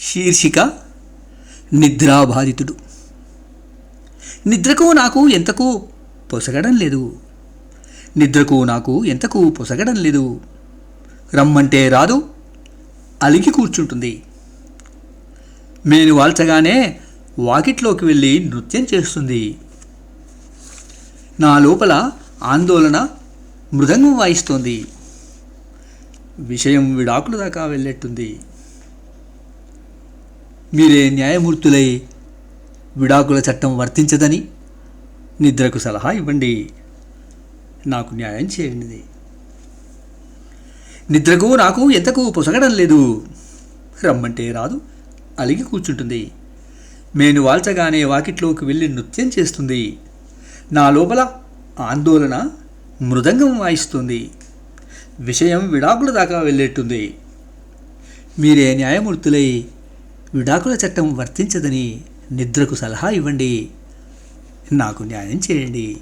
శీర్షిక నిద్రాబాధితుడు. నిద్రకు నాకు ఎంతకు పొసగడం లేదు. నిద్రకు నాకు ఎంతకు పొసగడం లేదు. రమ్మంటే రాదు అలిగి కూర్చుంటుంది. మేను వాల్చగానే వాకిట్లోకి వెళ్ళి నృత్యం చేస్తుంది. నా లోపల ఆందోళన మృదంగం వాయిస్తోంది. విషయం విడాకుల దాకా వెళ్ళేట్టుంది. మీరే న్యాయమూర్తులై విడాకుల చట్టం వర్తించదని నిద్రకు సలహా ఇవ్వండి. నాకు న్యాయం చేయండి. నిద్రకు నాకు ఎంతకు పొసగడం లేదు. రమ్మంటే రాదు అలిగి కూర్చుంటుంది. నేను వాల్చగానే వాకిట్లోకి వెళ్ళి నృత్యం చేస్తుంది. నా లోపల ఆందోళన మృదంగం వాయిస్తుంది. విషయం విడాకుల దాకా వెళ్ళేట్టుంది. మీరే న్యాయమూర్తులై విడాకుల చట్టం వర్తించదని నిద్రకు సలహా ఇవ్వండి. నాకు న్యాయం చేయండి.